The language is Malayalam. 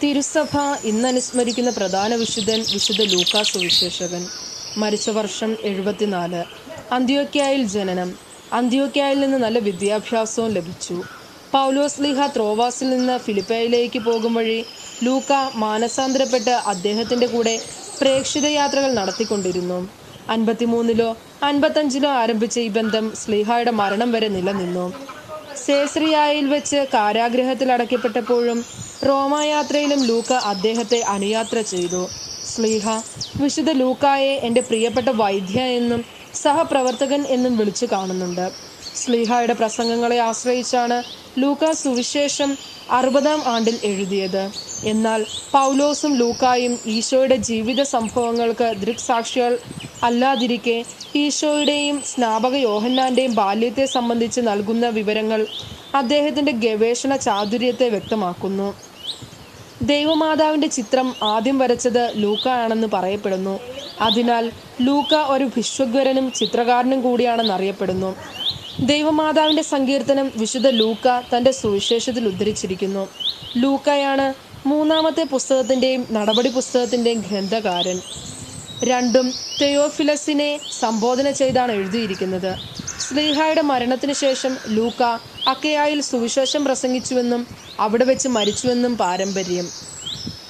തിരുസഭ ഇന്ന് അനുസ്മരിക്കുന്ന പ്രധാന വിശുദ്ധൻ വിശുദ്ധ ലൂക്കാ സുവിശേഷകൻ. മരിച്ച വർഷം എഴുപത്തിനാല്. അന്ത്യോക്യായിൽ ജനനം. അന്ത്യോക്യായിൽ നിന്ന് നല്ല വിദ്യാഭ്യാസവും ലഭിച്ചു. പൗലോസ് ലീഹ ത്രോവാസിൽ നിന്ന് ഫിലിപ്പയിലേക്ക് പോകും വഴി ലൂക്ക മാനസാന്തരപ്പെട്ട് അദ്ദേഹത്തിന്റെ കൂടെ പ്രേക്ഷിത യാത്രകൾ നടത്തിക്കൊണ്ടിരുന്നു. അൻപത്തിമൂന്നിലോ അൻപത്തഞ്ചിലോ ആരംഭിച്ച ഈ ബന്ധം സ്ലീഹയുടെ മരണം വരെ നിലനിന്നു. സേസ്രിയായിൽ വെച്ച് കാരാഗ്രഹത്തിൽ അടയ്ക്കപ്പെട്ടപ്പോഴും റോമായാത്രയിലും ലൂക്ക അദ്ദേഹത്തെ അനുയാത്ര ചെയ്തു. സ്ലീഹ വിശുദ്ധ ലൂക്കായെ എന്റെ പ്രിയപ്പെട്ട വൈദ്യ എന്നും സഹപ്രവർത്തകൻ എന്നും വിളിച്ചു കാണുന്നുണ്ട്. സ്ലീഹായുടെ പ്രസംഗങ്ങളെ ആശ്രയിച്ചാണ് ലൂക്ക സുവിശേഷം അറുപതാം ആണ്ടിൽ എഴുതിയത്. എന്നാൽ പൗലോസും ലൂക്കായും ഈശോയുടെ ജീവിത സംഭവങ്ങൾക്ക് ദൃക്സാക്ഷികൾ അല്ലാതിരിക്കെ ഈശോയുടെയും സ്നാപക യോഹന്നാന്റെയും ബാല്യത്തെ സംബന്ധിച്ച് നൽകുന്ന വിവരങ്ങൾ അദ്ദേഹത്തിന്റെ ഗവേഷണ ചാതുര്യത്തെ വ്യക്തമാക്കുന്നു. ദൈവമാതാവിന്റെ ചിത്രം ആദ്യം വരച്ചത് ലൂക്ക ആണെന്ന് പറയപ്പെടുന്നു. അതിനാൽ ലൂക്ക ഒരു വിശ്വഗ്വരനും ചിത്രകാരനും കൂടിയാണെന്ന് അറിയപ്പെടുന്നു. ദൈവമാതാവിന്റെ സങ്കീർത്തനം വിശുദ്ധ ലൂക്ക തന്റെ സുവിശേഷത്തിൽ ഉദ്ധരിച്ചിരിക്കുന്നു. ലൂക്കയാണ് മൂന്നാമത്തെ പുസ്തകത്തിന്റെയും നടപടി പുസ്തകത്തിന്റെയും ഗ്രന്ഥകാരൻ. രണ്ടും തെയോഫിലസിനെ സംബോധന ചെയ്താണ് എഴുതിയിരിക്കുന്നത്. സ്ലീഹായുടെ മരണത്തിന് ശേഷം ലൂക്ക അക്കയായിൽ സുവിശേഷം പ്രസംഗിച്ചുവെന്നും അവിടെ വെച്ച് മരിച്ചുവെന്നും പാരമ്പര്യം.